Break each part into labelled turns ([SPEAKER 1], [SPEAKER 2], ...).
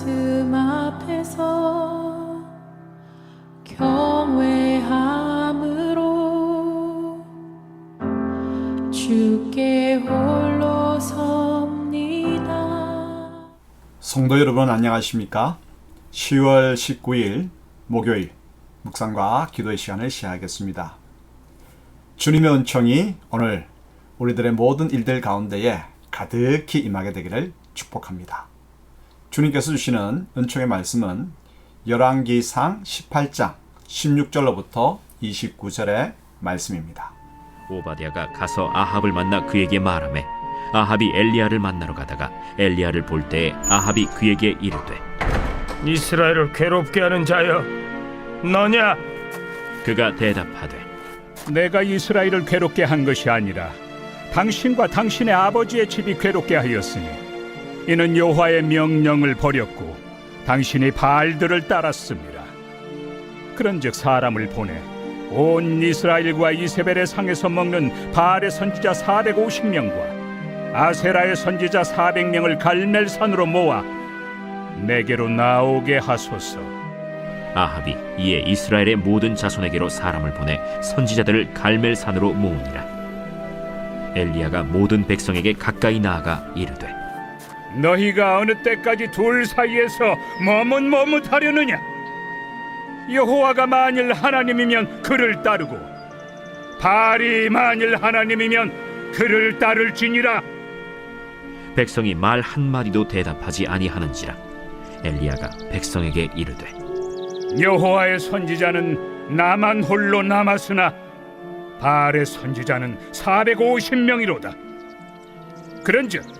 [SPEAKER 1] 말씀 앞에서 경외함으로 주께 홀로 섭니다.
[SPEAKER 2] 성도 여러분 안녕하십니까? 10월 19일 목요일 묵상과 기도의 시간을 시작하겠습니다. 주님의 은총이 오늘 우리들의 모든 일들 가운데에 가득히 임하게 되기를 축복합니다. 주님께서 주시는 은총의 말씀은 열왕기상 18장 16절로부터 29절의 말씀입니다.
[SPEAKER 3] 오바댜가 가서 아합을 만나 그에게 말하매 아합이 엘리야를 만나러 가다가 엘리야를 볼 때에 아합이 그에게 이르되
[SPEAKER 4] 이스라엘을 괴롭게 하는 자여 너냐
[SPEAKER 3] 그가 대답하되
[SPEAKER 5] 내가 이스라엘을 괴롭게 한 것이 아니라 당신과 당신의 아버지의 집이 괴롭게 하였으니 이는 여호와의 명령을 버렸고 당신이 바알들을 따랐습니다. 그런즉 사람을 보내 온 이스라엘과 이세벨의 상에서 먹는 바알의 선지자 450명과 아세라의 선지자 400명을 갈멜산으로 모아 내게로 나오게 하소서.
[SPEAKER 3] 아합이 이에 이스라엘의 모든 자손에게로 사람을 보내 선지자들을 갈멜산으로 모으니라 엘리야가 모든 백성에게 가까이 나아가 이르되
[SPEAKER 5] 너희가 어느 때까지 둘 사이에서 머뭇머뭇하려느냐? 여호와가 만일 하나님이면 그를 따르고 바알이 만일 하나님이면 그를 따를지니라.
[SPEAKER 3] 백성이 말 한마디도 대답하지 아니하는지라 엘리야가 백성에게 이르되
[SPEAKER 5] 여호와의 선지자는 나만 홀로 남았으나 바알의 선지자는 450명이로다. 그런즉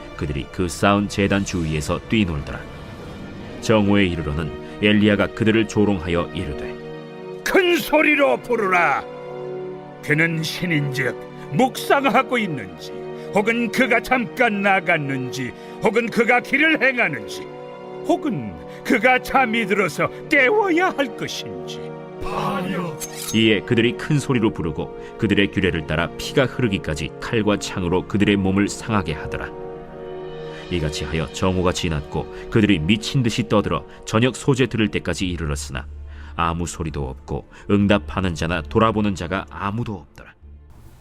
[SPEAKER 3] 그들이 그 쌓은 제단 주위에서 뛰놀더라. 정오에 이르러는 엘리야가 그들을 조롱하여 이르되
[SPEAKER 5] 큰 소리로 부르라. 그는 신인즉 묵상하고 있는지 혹은 그가 잠깐 나갔는지 혹은 그가 길을 행하는지 혹은 그가 잠이 들어서 깨워야 할 것인지.
[SPEAKER 3] 이에 그들이 큰 소리로 부르고 그들의 규례를 따라 피가 흐르기까지 칼과 창으로 그들의 몸을 상하게 하더라 이같이 하여 정오가 지났고 그들이 미친 듯이 떠들어 저녁 소재 들을 때까지 이르렀으나 아무 소리도 없고 응답하는 자나 돌아보는 자가 아무도 없더라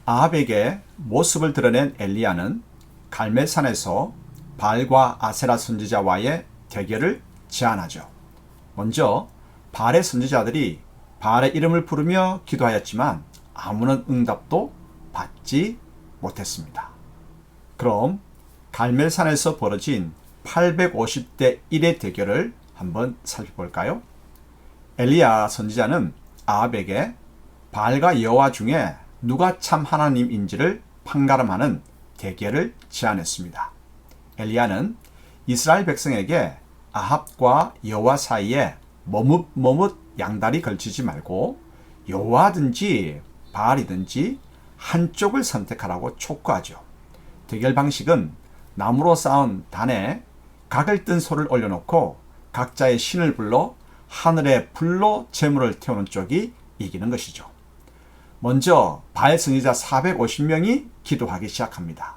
[SPEAKER 2] 아합에게 모습을 드러낸 엘리야는 갈멜산에서 바알과 아세라 선지자와의 대결을 제안하죠. 먼저 바알의 선지자들이 바알의 이름을 부르며 기도하였지만 아무런 응답도 받지 못했습니다. 그럼 갈멜산에서 벌어진 850대 1의 대결을 한번 살펴볼까요? 엘리야 선지자는 아합에게 바알과 여호와 중에 누가 참 하나님인지를 판가름하는 대결을 제안했습니다. 엘리야는 이스라엘 백성에게 아합과 여호와 사이에 머뭇머뭇 양다리 걸치지 말고 여호와든지 바알이든지 한쪽을 선택하라고 촉구하죠. 대결 방식은 나무로 쌓은 단에 각을 뜬 소를 올려놓고 각자의 신을 불러 하늘의 불로 재물을 태우는 쪽이 이기는 것이죠. 먼저 바알 선지자 450명이 기도하기 시작합니다.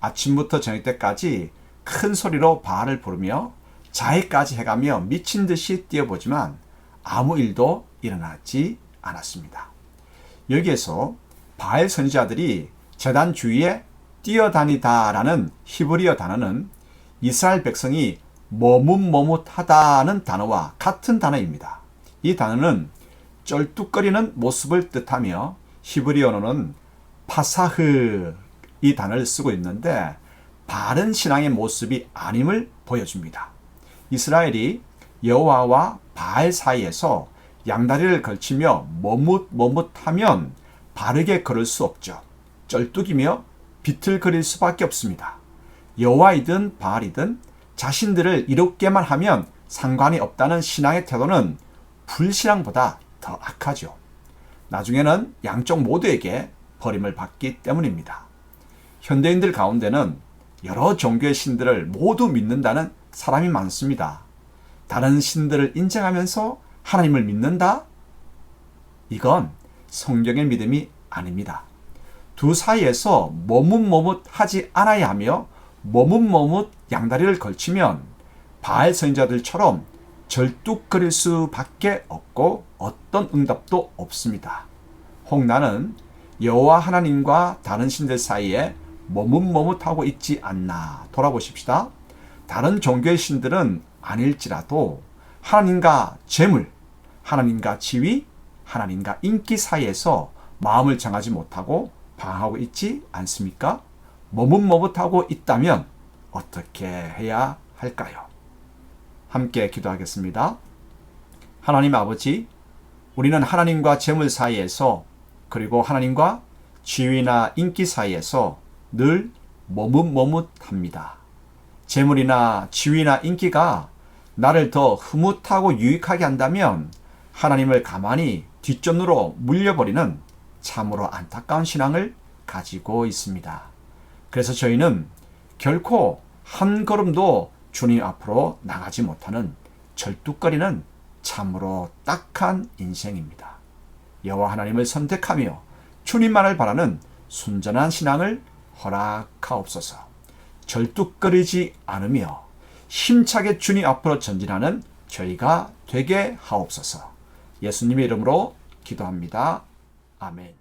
[SPEAKER 2] 아침부터 저녁 때까지 큰 소리로 바알을 부르며 자해까지 해가며 미친 듯이 뛰어보지만 아무 일도 일어나지 않았습니다. 여기에서 바알 선지자들이 재단 주위에 뛰어다니다라는 히브리어 단어는 이스라엘 백성이 머뭇머뭇하다는 단어와 같은 단어입니다. 이 단어는 쩔뚝거리는 모습을 뜻하며 히브리어로는 파사흐 이 단어를 쓰고 있는데 바른 신앙의 모습이 아님을 보여줍니다. 이스라엘이 여호와와 바알 사이에서 양다리를 걸치며 머뭇머뭇하면 바르게 걸을 수 없죠. 쩔뚝이며 비틀거릴 수밖에 없습니다. 여호와이든 바알이든 자신들을 이롭게만 하면 상관이 없다는 신앙의 태도는 불신앙보다 더 악하죠. 나중에는 양쪽 모두에게 버림을 받기 때문입니다. 현대인들 가운데는 여러 종교의 신들을 모두 믿는다는 사람이 많습니다. 다른 신들을 인정하면서 하나님을 믿는다? 이건 성경의 믿음이 아닙니다. 두 사이에서 머뭇머뭇하지 않아야 하며 머뭇머뭇 양다리를 걸치면 바알 선지자들처럼 절뚝거릴 수밖에 없고 어떤 응답도 없습니다. 혹 나는 여호와 하나님과 다른 신들 사이에 머뭇머뭇하고 있지 않나 돌아보십시다. 다른 종교의 신들은 아닐지라도 하나님과 재물, 하나님과 지위, 하나님과 인기 사이에서 마음을 정하지 못하고 방하고 있지 않습니까? 머뭇머뭇하고 있다면 어떻게 해야 할까요? 함께 기도하겠습니다. 하나님 아버지, 우리는 하나님과 재물 사이에서 그리고 하나님과 지위나 인기 사이에서 늘 머뭇머뭇합니다. 재물이나 지위나 인기가 나를 더 흐뭇하고 유익하게 한다면 하나님을 가만히 뒷전으로 물려버리는 참으로 안타까운 신앙을 가지고 있습니다. 그래서 저희는 결코 한 걸음도 주님 앞으로 나가지 못하는 절뚝거리는 참으로 딱한 인생입니다. 여호와 하나님을 선택하며 주님만을 바라는 순전한 신앙을 허락하옵소서. 절뚝거리지 않으며 힘차게 주님 앞으로 전진하는 저희가 되게 하옵소서. 예수님의 이름으로 기도합니다. 아멘.